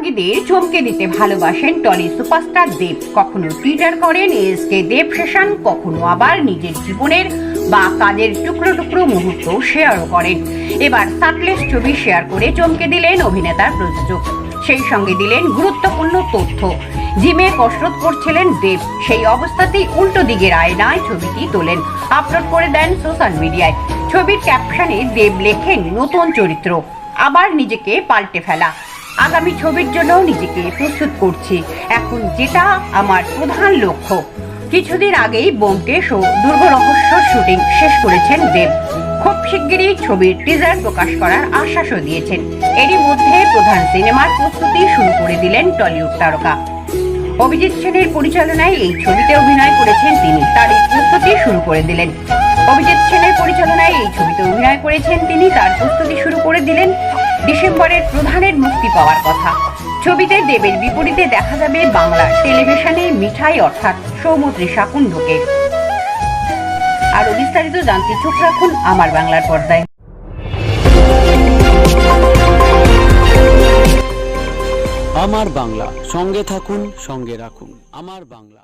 অনুরাগীদের চমকে দিতে ভালোবাসেন টলি সুপারস্টার দেব। কখনো টুইটার করেন, এস কে দেব শেষান কখনো আবার নিজের জীবনের বা কাজের টুকরো টুকরো মুহূর্ত শেয়ারও করেন। এবার সাকলেস ছবি শেয়ার করে চমকে দিলেন অভিনেতার প্রযোজক। সেই সঙ্গে দিলেন গুরুত্বপূর্ণ তথ্য। জিমে কসরত করছিলেন দেব। সেই অবস্থাতেই উল্টো দিকের আয়নায় ছবিটি তোলেন। আপলোড করে দেন সোশ্যাল মিডিয়ায়। ছবির ক্যাপশনে দেব লেখেন, নতুন চরিত্র। আবার নিজেকে পাল্টে ফেলা। আগামী ছবির জন্য নিজেকে প্রস্তুত করছি। এখন যেটা আমার প্রধান লক্ষ্য। কিছুদিন আগেই ব্যোমকেশ ও দুর্গ রহস্য শুটিং শেষ করেছেন দেব। খুব শিগগিরই ছবির টিজার প্রকাশ করার আশ্বাসও দিয়েছেন। এরই মধ্যে প্রধান সিনেমার প্রস্তুতি শুরু করে দিলেন টলিউড তারকা। অভিজিৎ সেনের পরিচালনায় এই ছবিতে অভিনয় করেছেন তিনি। তার এই প্রস্তুতি শুরু করে দিলেন। অভিজিৎ সেনের পরিচালনায় এই ছবিতে অভিনয় করেছেন তিনি। তার প্রস্তুতি শুরু করে দিলেন ডিসেম্বরের প্রধানের মুক্তি পাওয়ার কথা। ছবিতে দেবের বিপরীতে দেখা যাবে বাংলার টেলিভিশনে মিঠাই অর্থাৎ সৌমদ্রী শাকুণ্ডকে আরও বিস্তারিত জানতে চোখ রাখুন আমার বাংলার পর্দায়। আমার বাংলা, সঙ্গে থাকুন, সঙ্গে রাখুন। আমার বাংলা।